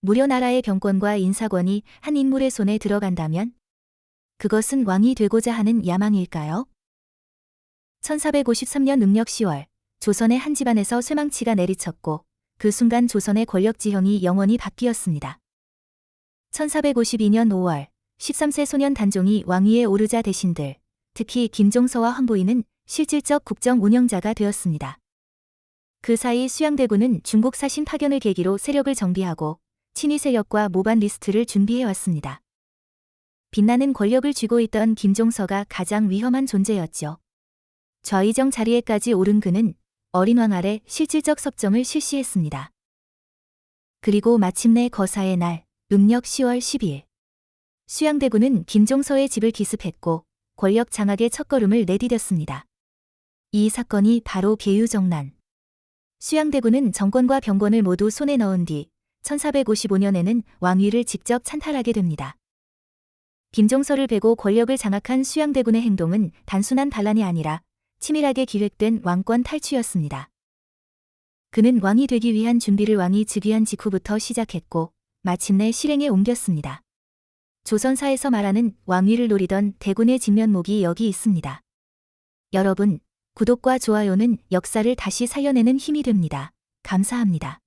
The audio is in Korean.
무려 나라의 병권과 인사권이 한 인물의 손에 들어간다면 그것은 왕이 되고자 하는 야망일까요? 1453년 음력 10월 조선의 한 집안에서 쇠망치가 내리쳤고 그 순간 조선의 권력 지형이 영원히 바뀌었습니다. 1452년 5월 13세 소년 단종이 왕위에 오르자 대신들, 특히 김종서와 황보이는 실질적 국정 운영자가 되었습니다. 그 사이 수양대군은 중국 사신 파견을 계기로 세력을 정비하고 친위 세력과 모반 리스트를 준비해 왔습니다. 빛나는 권력을 쥐고 있던 김종서가 가장 위험한 존재였죠. 좌의정 자리에까지 오른 그는 어린 왕 아래 실질적 섭정을 실시했습니다. 그리고 마침내 거사의 날, 음력 10월 12일. 수양대군은 김종서의 집을 기습했고 권력 장악의 첫걸음을 내디뎠습니다. 이 사건이 바로 계유정난. 수양대군은 정권과 병권을 모두 손에 넣은 뒤 1455년에는 왕위를 직접 찬탈하게 됩니다. 김종서를 베고 권력을 장악한 수양대군의 행동은 단순한 반란이 아니라 치밀하게 기획된 왕권 탈취였습니다. 그는 왕이 되기 위한 준비를 왕이 즉위한 직후부터 시작했고 마침내 실행에 옮겼습니다. 조선사에서 말하는 왕위를 노리던 대군의 진면목이 여기 있습니다. 여러분, 구독과 좋아요는 역사를 다시 살려내는 힘이 됩니다. 감사합니다.